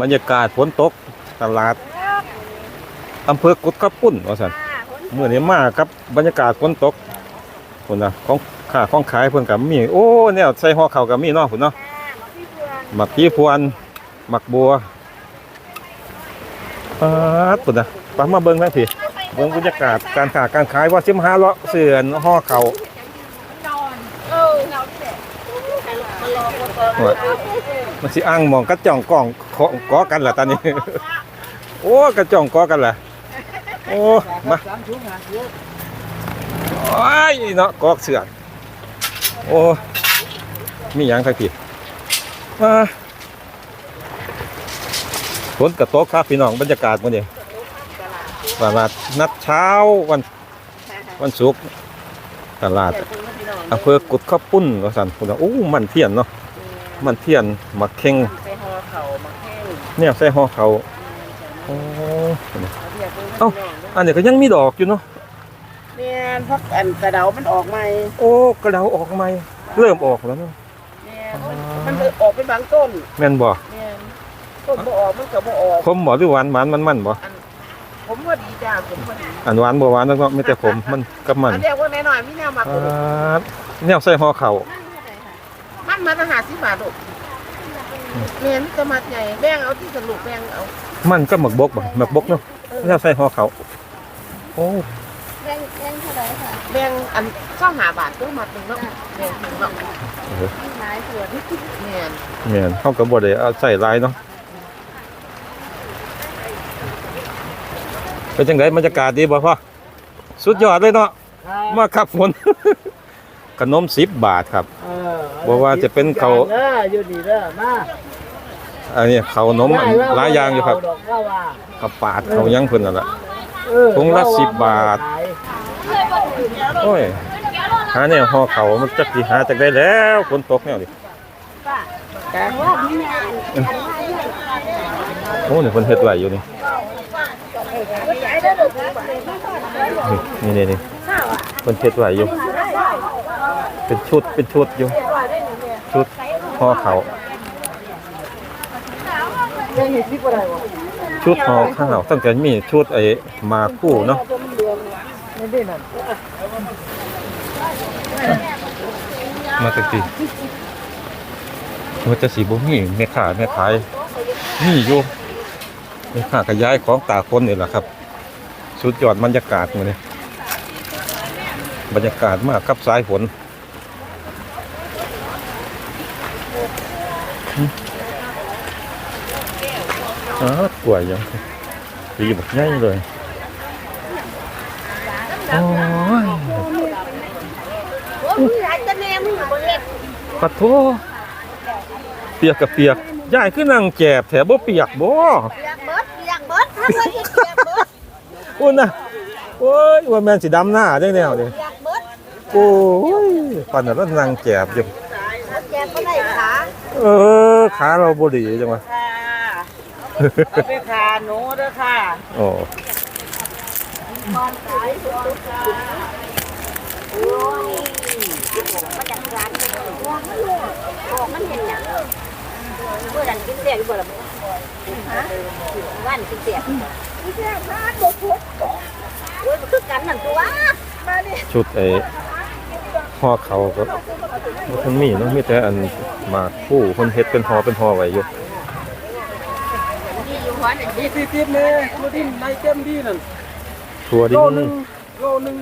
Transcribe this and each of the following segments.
บรรยากาศฝนตกตลาดอำเภอกุดกระปุ่นว่าสันเมื่อนี้มากับบรรยากาศฝนตกคนนะของค่าของขายเพิ่นกับมีโอ้แนวใส่ห่อข้าวกับมีเนาะพุ่นเนาะหมักพี่พวนหมักบัวปาดพุ่นนะปามาเบิ่งแม่พี่เบิ่งบรรยากาศการค้าการขายว่าสิมาหาเลาะเสือนห่อข้าวว่า มันสิอ้างมองกระจ่องกล้องเคาะกอกันล่ะตอนนี้ โอ้กระจ่องกอกันล่ะโอ้มาโอ้ยเนาะกอกเสือนโอ้มีหยังทักทีมาฝนกระตกครับพี่น้องบรรยากาศมื้อนี้ตลาดนัดเช้าวันวันศุกร์ตลาดอำเภอกุดข้าวปุ้นว่าซั่นพุ่นน่ะโอ้มันเทียนเนาะ มันเทียนหมักเข่งไปห่อเขามาแห้งเนี่ยใส่ห่อเขาวโอ้เขาเรียกเอ้าอันนี้ก็ยังมีดอกอยู่เนาะเนี่ยพักอันกระเดามันออกใหม่โอ้กระเดาออกใหม่เริ่มออกแล้วเนาะเนี่ยมันมันออกเป็นบางต้นแม่นบ่เนี่ยต้นบ่ออกมันก็บ่ออกขมบ่หรือหวานหวานมันมันบ่ผมว่าดีจ้าผมว่าดีอันหวานบ่หวานแล้วก็มีแต่ขมมันกับมันอันเรียกว่าหน่อยๆมีแนวมาอ่าแนวใส่ห่อเขาว มันมาตั้งหาสิบบาทลูกเนี่ยมันจะมัดใหญ่แบ่งเอาที่สรุปแบ่งเอา มันก็หมักบกบ่หมักบกเนาะแนวใส่ห่อเขาวโอ้แรงแรงเท่าไหร่ค่ะแบ่งอันเจ้าหาบาทตัวมัดหนึ่งเนาะแบ่งถึงเนาะมีหลายส่วนเนี่ยแม่นเฮาก็บ่ได้เอาใส่หลายเนาะเป็นจังไดบรรยากาศดีบ่พ่อสุดยอดเลยเนาะมาครับฝนขนม10บาทครับ บอกว่าจะเป็นเขาเด้ออยู่ดีเด้อมาอันนี้เขาวนมอันหลายอย่างอยู่ครับดอกว่าว่าเขาปาดเขายังเพิ่นนั่นล่ะเออถุงละ10บาทโอ้ยหาแนวห่อเขามันจักสิหาจักได้แล้วฝนตกแนวดิโอ้นี่เพิ่นเฮ็ดไว้อยู่นี่นี่นี่นี่เพิ่นเฮ็ดไว้อยู่ เป็นชุดเป็นชุดอยู่ ชุดห่อเขา ชุดหอข้าวตั้งแต่มีชุดไอ้มาคู่เนาะมาจากทีมันจะสีบ่มีแม่ค้าแม่ขายมีอยู่แม่ค้าก็ย้ายของตาคนนี่แหละครับ สุดยอดบรรยากาศมื้อนี้บรรยากาศมากกับสายฝน อ้าวกล้วยยังดีบักใหญ่เลยโอ้ยโอ้มีหลายตะแนมมึงบ่เฮ็ดปะโทเปียกกับเปียกยายคือนั่งแจบแถบ่เปียกบ่เปียกเบิดเปียกเบิดถ้าเพิ่นเฮ็ดเปียกเบิดอุ่นน่ะโอ้ยว่าแม่นสิดำหน้าจังแนวนี่เปียกเบิดโอ้ยปานนั้นนั่งแจบอยู่แล้วแกก็ได้ขาเออขาเราบ่ดีจังวะค่ะ เอาไปขาหนูเด้อค่ะโอ้มาจากร้านบอกมันเห็นหยังเมื่อนั้นกินเสียอยู่บ่ล่ะฮะวันกินเสียกินเสียบ้านบ่พุดโอ้ยมันคือกันนั่นตัวมาดิชุดไอ้ห่อเขาก็บ่ทันมีเนาะมีแต่อันหมากคู่เพิ่นเฮ็ดเป็นห่อเป็นห่อไว้อยู่ มีอยู่หัวนั่นมีสี่สิบเนี่ยตัวดินในเต็มที่นั่นทั่วดิโลนหนึงโลหนึง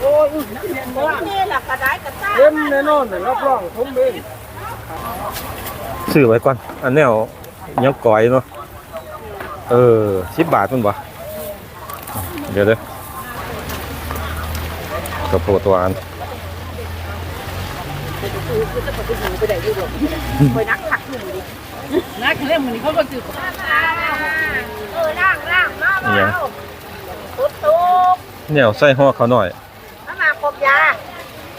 โอ้ยอื้อเต็มบ้านนี่ล่ะกระไดกระซ่าเต็มแน่นอนน่ะรับรองทุ่มเองซื้อไว้ก่อน อันแนวยังก่อยเนาะ เออ10บบาทมันบ่เดี๋ยวเด้อกระโปรงตัวอันไปนักผักหนูดิ นักเล่มมันนี่เขาก็จืดเออล่างล่างมาอิหยังเอาตุ๊ดตุ๊กแนวใส่ห่อเขาหน่อยถ้ามากบยา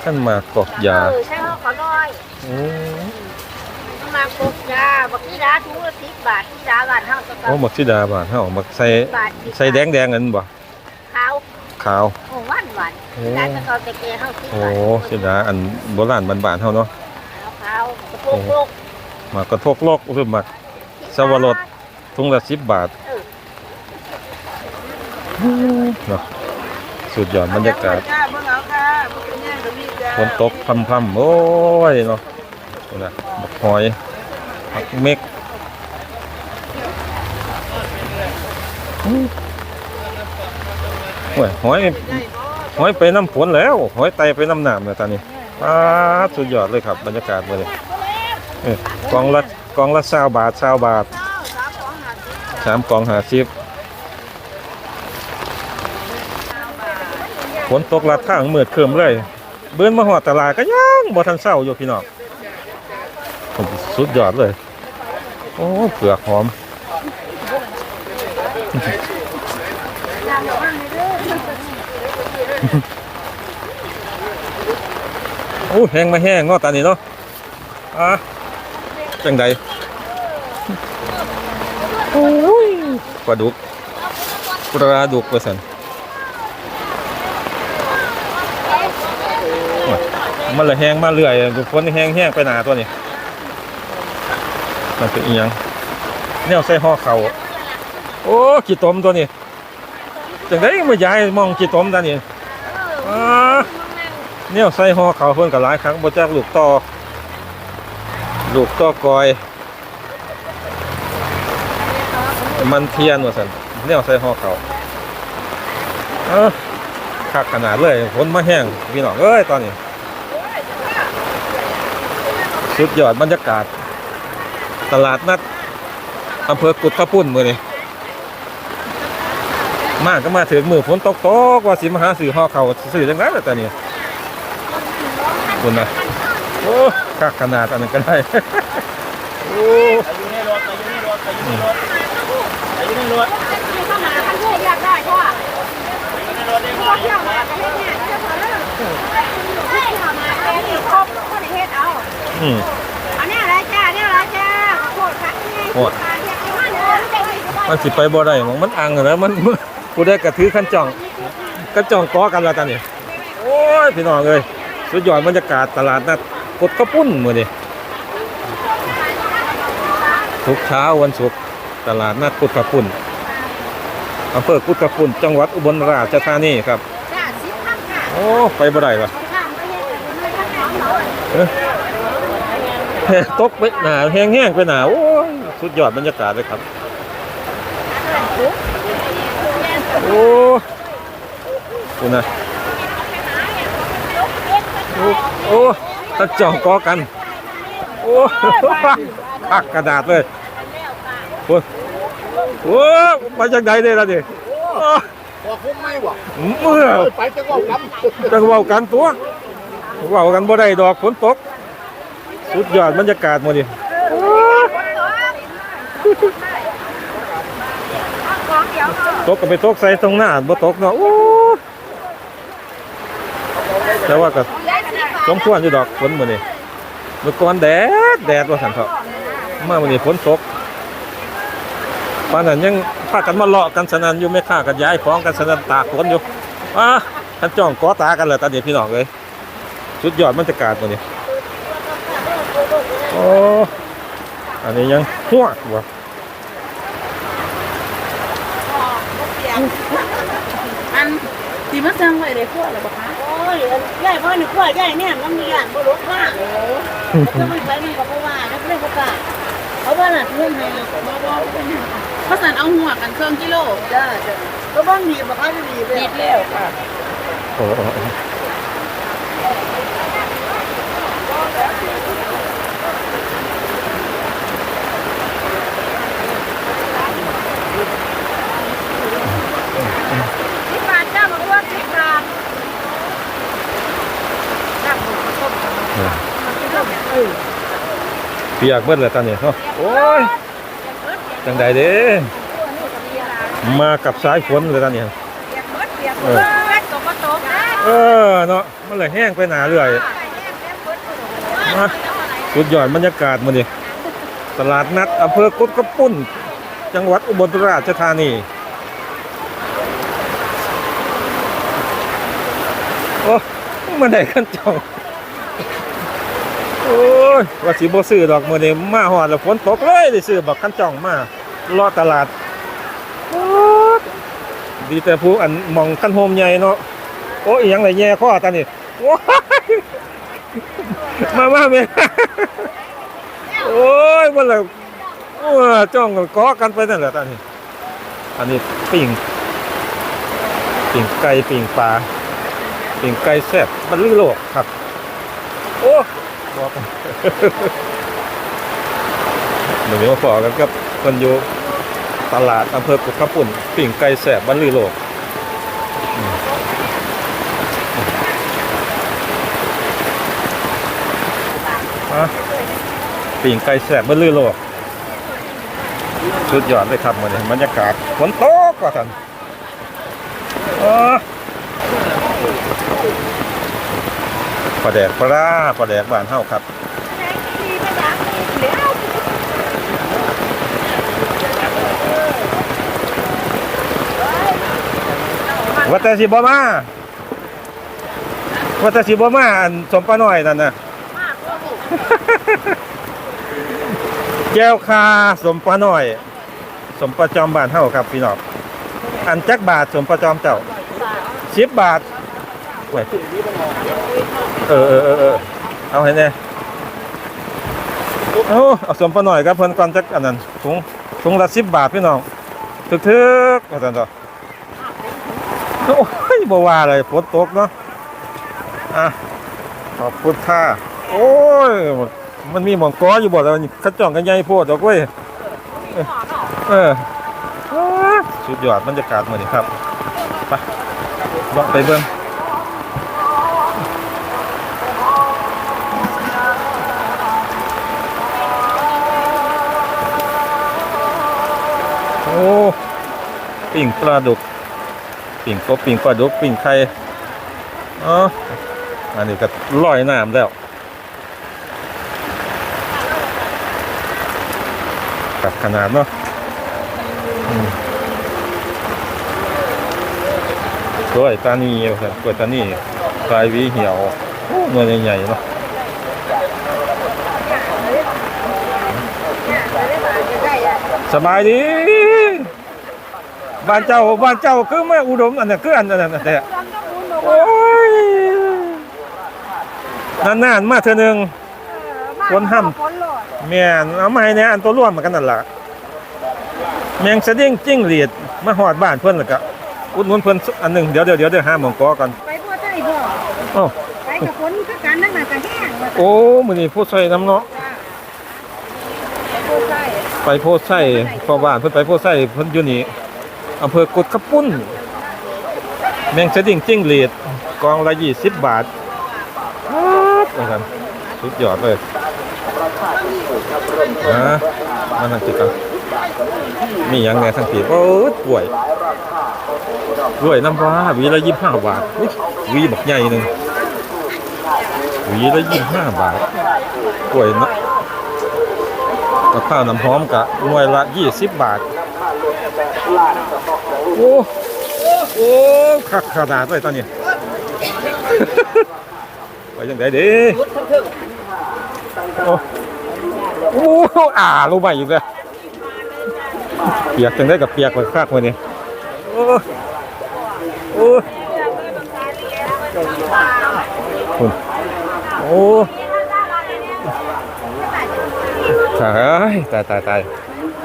ขั้นมากอกยาเออใช่เขาขอน้อยโอ้ถ้ามากบยาบักนี่ดาถุงสิบบาทที่ดาบานเฮากัโอ้หมักสีดาบาทเฮาหมักใส่ใส่แดงแดงๆอันบ่ขาวขาวโอ้หวานหวานโอ้ได้ตะกอนตะเกียเฮาสิบโอ้บาทสีดาอันโบราณบานๆเฮาเนาะขาวกระโปรงโลก หมากกระทกโลกหรือหมักสวรสถุงละสิบบาทเนาะสุดยอดบรรยากาศฝนตกพรำๆโอ้ยเนาะนี่นะบักหอยบักเม็กโอ้ยหอยหอยไปน้ำฝนแล้ว หอยไตไปน้ำหน้ำเลยตอนนี้ป้าสุดยอดเลยครับบรรยากาศเลย เออกองละกองละเศร้าบาทเศร้าบาทสามกองหาสิบฝนตกละทางมืดครึมเลย เบิ้นมาหอดตลาดก็ยังบ่ทันเศร้าอยู่พี่น้องสุดยอดเลย โอ้เผือกหอมโอ้แห้งมาแห้งเนาะตอนนี้เนาะอะ จังใดโอ้ยปลาดุกปลาดุกว่าสันมันเลยแห้งมาเรื่อยทุกคนแห้งแห้งไปหนาตัวนี้มันเป็นอีหยังแนวใส่ห่อเขาวโอ้ขี้ตมตัวนี้จังได้มาย้ายมองขี้ตมตัวนี้อ่าแนวใส่ห่อเขาวเพิ่นก็หลายครั้งบ่จักลูกต่อ ลูกต่อกอย มันเทียนว่าซั่นแนวใส่ห่อเขาเออคักขนาดเลยฝนมาแห้งพี่น้องเอ้ยตอนนี้ สุดยอดบรรยากาศ ตลาดนัดอำเภอกุดขะปุ่นมือนี่มาก็มาถึงมือฝนตกตกว่าสิมาหาสื่อห่อเขาสื่อจังไรแต่นี่คุณนะโอ้ คักขนาดอันนั้นก็ได้โอ้อยู่ในรถอยู่ในรถอยู่ในรถอยู่ในรถเข้ามาท่านผู้อยากได้ก็อยู่ในรถเองพวกเที่ยวมากันเฮ็ดเนี่ยเจ้าของเด้อเที่ยวมาแกนี่ครบคนเฮ็ดเอาอืมอันนี้อะไรจ้าเนี่ยอะไรจ้าโคตรคักนี่โคตรทานเฮ็ดให้มันเด้อได้ดีกว่ามันสิไปบ่ได้หมองมันอังอะนะมันกูได้กระถือขันจ่องกระจ่องก้อกันแล้วตอนนี้โอ้ยพี่น้องเอ้ยสุดยอดบรรยากาศตลาดนัดกุ ดขะปุ่นมือนี่ทุกเช้าวันศุกร์ตลาดนัดกุดกระปุ่นอำเภอกุดกระปุ่นจังหวัดอุบลราชธานีครับจ้าสิบพันค่ะโอ้ไปบ่ได้วะข้ามไปเฮ็ดเลยข้างหลังเนาะเอ้ยแห้งตกไปหนาแห้งแห้งไปหนาโอ้ยสุดยอดบรรยากาศเลยครับโอ้คุณนะโอ้โอ้ ตะจ่องกอกัน โอ้พักกระดาษเลยโอ้โอ้มาจากไหนเนี่ยล่ะดิโอ้บอกคุ้มไหมวะเมื่อไปจะว่ากันจังเว้ากันตัวเว้ากันบ่ได้ดอกฝนตก สุดยอดบรรยากาศหมดดิของเดี๋ยวเนาะตกก็ไปตกใส่ตรงหน้าบ่ตกเนาะโอ้แต่ว่าก็ สมควรอยู่ดอกฝนมื้อนี้เมื่อก่อนแดดแดดว่าซั่นเถาะมามื้อนี้ฝนตกปานนั้นยังพากันมาเลาะกันสนั่นอยู่แม่ค้ากันย้ายของกันสนั่นตากฝนอยู่อะท่านจ้องกอตากันเลยตอนนี้พี่น้องเอ้ยสุดยอดบรรยากาศมื้อนี้โอ้อันนี้ยังหัวบ่อันที่มาสั่งไว้ได้พวกแล้วบ่คะ ยยายพ่อหนูพ่อยายเนี่ยมันมีอย่างบ่รู้ว่าเออจะไม่ไปมันก็บ่ว่าแล้วก็เลยบ่กล้าเขาว่าน่ะเพื่อนให้บ่บ่เป็นหยังเขาสั่นเอาหัวกันเครื่องกิโลจ้าจ้าก็บ้างดีบ่ค่อยดีเลยนิดแล้วค่ะโอ้โอ้โอ้ สิบบาทจ้าบอกว่าสิบบาทจ้าผมส้มส้มเออ เปียกเบิดเลยตอนนี้เนาะโอ้ยจังใดเด้มากับสายฝนเลยตอนนี้เปียกเออเนาะมันเลยแห้งไปหนาเรื่อยมาสุดยอดบรรยากาศมันดิตลาดนัดอำเภอกุดกระปุ่น จังหวัดอุบลราชธานีโอ้มันได้ขั้นจอง โอ้ยว่าสิบ่ซื้อดอกมื้อนี้มาฮอดแล้วฝนตกเลยได้ซื้อบักคันจ่องมารอตลาดดีแต่ผู้อันมองคันโฮมใหญ่เนาะโอ้ยยังไหนแย่ข้อตานี่โอ้ยมามาแม่โอ้ยมันละโอ้ยจ้องกันก้อกันไปนั่นแหละตานี่อันนี้ปิ่งปิ่งไก่ปิ่งปลาปิ่งไก่แซ่บมันลือโลกครับ โอ้ บอกเดี๋ยวนี้มาขอกันกับคนอยู่ตลาดอำเภอกุดข้าปุ่นปิ่งไก่แสบบ้านลือโลกอืมอะปิ่งไก่แสบบ้านลือโลกสุดยอดเลยครับวันนี้บรรยากาศฝนตกกว่าท่านอ๋อ ปลาแดกปลาร้าปลาแดกบ้านเฮาครับว่าแต่สิบ่มาว่าแต่สิบ่มาอันสมปลาน้อยนั่นน่ะแก้วคาสมปลาน้อย สมปลาจอมบ้านเฮาครับพี่น้องอันจักบาทสมปลาจอมเจ้าสิบบาทโอ้ย เออเออเออเออเอาให้แน่เอาเอาสมปลาน้อยครับเพิ่นก่อนจักอันนั้นถุงถุงละสิบบาทพี่น้องถึกๆว่าซั่นต่อโอ้ยบว่าเลยฝนตกเนาะอะขอบคุณค่ะโอ้ยมันมีหมองกออยู่บ่แล้วขจองกันใหญ่โพดดอกเว้ยเออสุดยอดบรรยากาศมือนี้ครับไปลองไปเบิ่ง ปิ่งปลาดุก ปิ่งกบปิ่งปลาดุก ปิ่งไข่อ๋ออันนี้ก็ลอยน้ำแล้วกับขนาดเนาะกล้วยตานีครับกล้วยตานีปลายวีเหี่ยวโอ้หน่วยใหญ่ๆเนาะสบายดี บ้านเจ้าบ้านเจ้าคือแม่อุดมอันนั้นคืออันนั้นอันนั้นโอ้ยนานๆมาเธอหนึ่งคนห้ำแม่นเอามาให้เนี่ยอันตัวร่วมเหมือนกันนั่นล่ะแมงสะเด้งจิ้งหรีดมาหอดบ้านเพิ่นแล้วก็อุดหนุนเพิ่นอันหนึ่งเดี๋ยวเดี๋ยวเดี๋ยวเดี๋ยวหาหมองกอกันไปพ่อใช่บ่โอ้าไปกับคนคือกันนั่นน่ะก็แห้งว่าโอ้มื้อนี้ผู้ใส่น้ำเนาะพ่อใช่ไปโพไส้พ่อบ้านเพิ่นไปโพไส้เพิ่นอยู่นี่ อำเภอกุดกระปุ้น แมงสดิ่งจิ้งหรีดกองละ20บาทครับนะครับสุดยอดเลยนะมานั่งกินกันมียังแหน่ทั้งทีโอ้ป่วยป่วยน้ำว้าวีละ25บาทอุ๊ยหวีบักใหญ่หนึ่งวีละ25บาทป่วยนะกับข้าวน้ำหอมกะหน่วยละ20บาท โอ้โอ้คักขนาดเลยตอนนี้ ไปยังไงดีโอ้โอ้อ่าลงไปอีกแล้วเปียกจังได้กับเปียกไปคักวันนี้โอ้โอ้โอ้ตายตายตายตาย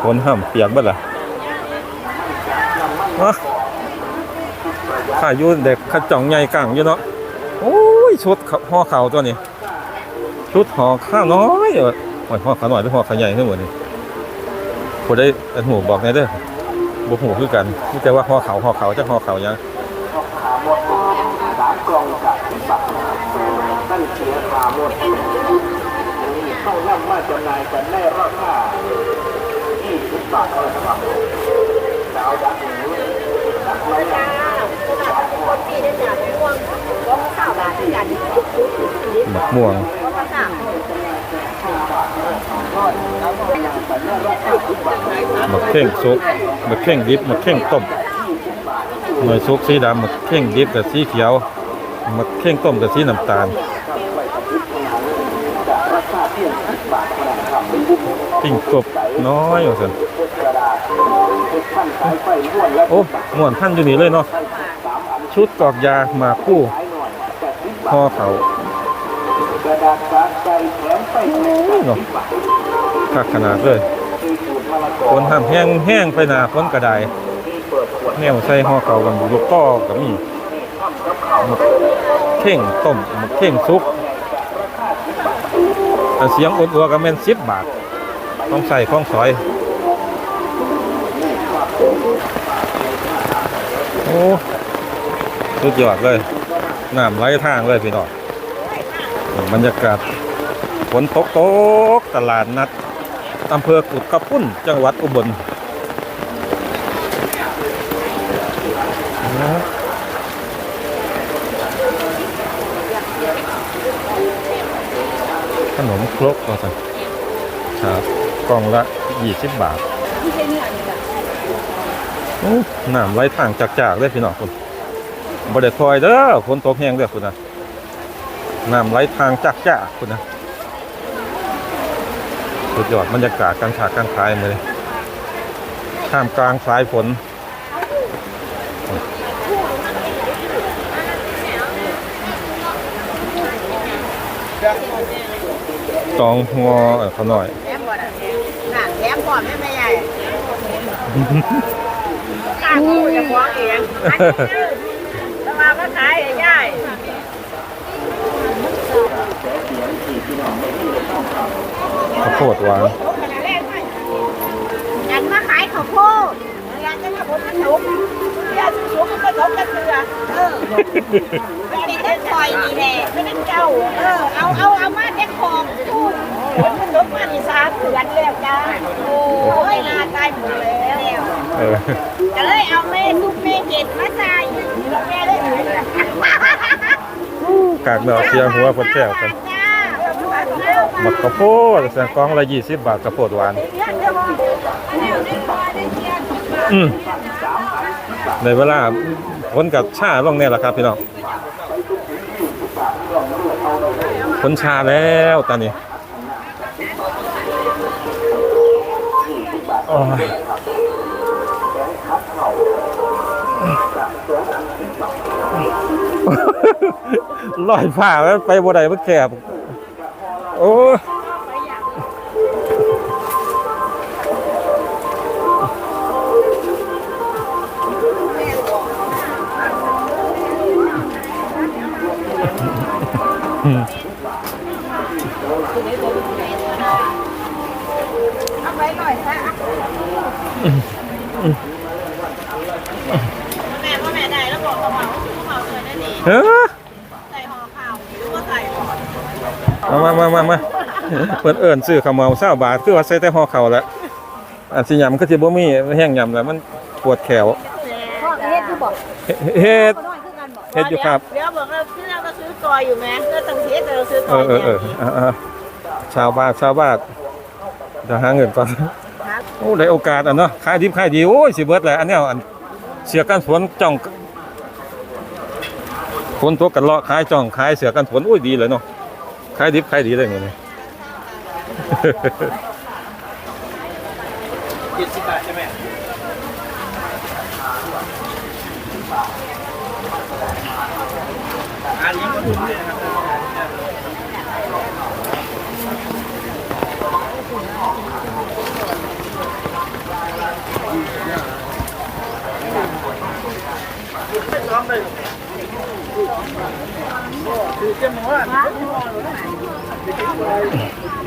คนห้ามเปียกบ้าล่ะ วะข้าอยุ่เด็กขจ่องใหญ่กังอยู่เนาะโอ้ยชุดห่อเข่าตัวนี้ชุดห่อข้าวน้อยเออโอ้ยห่อขาวน้อยหรือห่อขาวใหญ่ทั้งหมดนี่ผู้ได้อันหูบอกไงเด้อบุหูคือกันนี่แต่ว่าห่อเขาห่อเขาจะห่อเขายังต้องนำมาจำหน่ายกันในราคา20บาทเท่านั้นครับสาวดักหนูดักไว้นะ คนปีได้จากม่วงก็ข้าวบาทกันทุกทุกทุกนิด หมักม่วงหมักเข่งซุปหมักเข่งดิบหมักเข่งต้มหน่วยซุปสีดำหมักเข่งดิบกับสีเขียวหมักเข่งต้มกับสีน้ำตาลปิ้งกบน้อยว่าซั่นเทศกระดาษเทศขั้นสายไฟม้วนโอ้ม่วนพันอยู่นี่เลยเนาะชุดกอกยาหมากคู่ ขายหน่อยแต่สิบบาห่อทเขากระดาษสาใจแถมไฟแถมเนาะสิบบาทคักขนาดเลยคือสูตรมะละกอฝนห้ามแห้งแห้งไปหนาฝนกระไดที่เปิดขวดแนวใส่ห่อเขากันลูกก้อก็มีทำกับข้าวหมกเข่งต้มหมกเข่งซุปอันเสียงอดอัวก็แม่น10บาทต้องใส่ของสอย โอ้สุดยอดเลย น้ำไหลทางเลยพี่น้องบรรยากาศฝนตกตกตลาดนัดอำเภอกุดกระปุ้นจังหวัดอุบลขนมครกว่าสั่นครับกล่องละ20บาทน้ำไหลทางจากๆเลยพี่น้องคุณ บ่ได้คอยเด้อฝนตกแห้งเด้อคุณนะน้ำไหลทางจากๆคุณนะสุดยอดบรรยากาศการขาการขายมาเลยท่ามกลางสายฝนตองหัวเออเขาหน่อยแถมบ่น่ะน่ะแถมพร้อมแม่แม่ใหญ่กล้าพูดจะฟ้องเองอันนี้ซื้อแล้ว มาก็ขายให้ยายข้าวโพดหวานอยากมาขายข้าวโพดอยากจะมาผมกระถุกอยากจะถุกมันกระถุกกระเทือเออไม่ได้เต้นคอยนี่แหละไม่ได้เจ้าเออเอาเอาเอามาเด็กของพูดผมมันลบมานี่สามเดือนแล้วจ้าโอ้ยนาตายหมดแล้วเออ ก็เลยเอาแม่ทุกแม่เห็ดมาใส่แม่เลยกากดอกเสียหัวคนแก้วกันจ้าบักข้าวโพดแสงกล่องละ20บาทข้าวโพดหวาน อืมในเวลาฝนกับชาลงเนี่ยแหละครับพี่น้องฝนชาแล้วตอนนี้โอ้ ลอยผ่าแล้วไปบ่ได้มันแคบโอ้ เปิดเอิญซื้อข้าวเหมาเศร้าบาทคือว่าใส่แต่ห่อข้าวแล้วอันสิยำก็สิบ่มีแห้งยำแล้วมันปวดแขวพ่อเฮ็ดคือบอกเฮ็ดน้อยคือกันบอกเฮ็ดอยู่ครับเดี๋ยวบอกเราซื้อเราซื้อซอยอยู่ไหมก็ต้องเฮ็ดเราซื้อซเออยอเออเอออ่าอ่าชาวบ้านชาวบ้านจะหาเงินก่อนโอ้ได้โอกาสอะเนาะขายดิบขายดีโอ้ยสิเบิดแหละอันเนี้ยอันเสือกันฝนจ้องฝนตกกันเลาะขายจ้องขายเสือกันฝนโอ้ยดีเลยเนาะขายดิบขายดีเลย เงี้ยนี่ เอ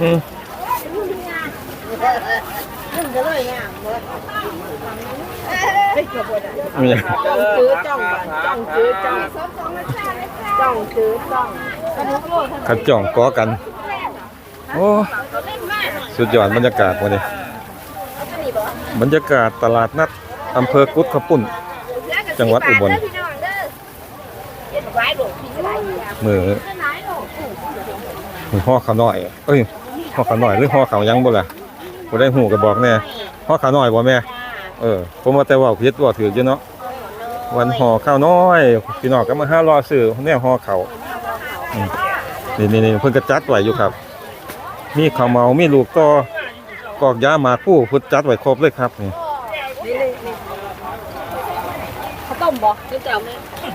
อืมขึ้นกันเลยเนี่ยมีหยังจ้องซื้อจ้องจ้องซื้อจ้องจ้องซื้อจ้องขัดจ่องก้อกัน โอ้สุดยอดบรรยากาศวันนี้บรรยากาศตลาดนัดอำเภอกุดขปุ่น จังหวัดอุบลมือมือ ห่อข้าวน้อย เอ้ยห่อข้าวน้อยหรือห่อข้าวหยังบ่ล่ะบ่ได้หูก็บอกแน่ห่อข้าวน้อยบ่แม่ เออผมว่าแต่ว่าผิดว่าถืออยู่เนาะวันห่อข้าวน้อยพี่น้องก็มาหารอซื้อแนวห่อข้าวอืมนี่นี่ๆๆเพิ่นก็จัดไว้อยู่ครับ มีข้าวเมามีลูกต่อกอกยาหมากผู้เพิ่นจัดไว้ครบเลยครับนี่เขาต้มบ่หรือจะเอ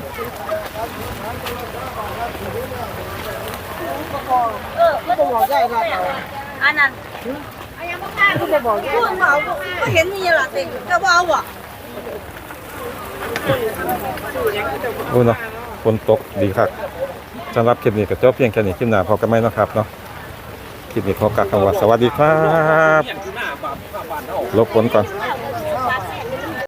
าไหมเออไม่ต้องบอกใหญ่ละเอาอันนั้นไม่ต้องบอกใหญ่พูดเมาก็เห็นนี่ล่ะเต็งก็บ่เอาบ่โอ้เนาะฝนตกดีครับสำหรับคลิปนี้ก็จบเพียงแค่นี้คลิปหน้าพอกันไหมนะครับเนาะคลิปนี้ขอกลับคำว่าสวัสดีครับลบฝนก่อน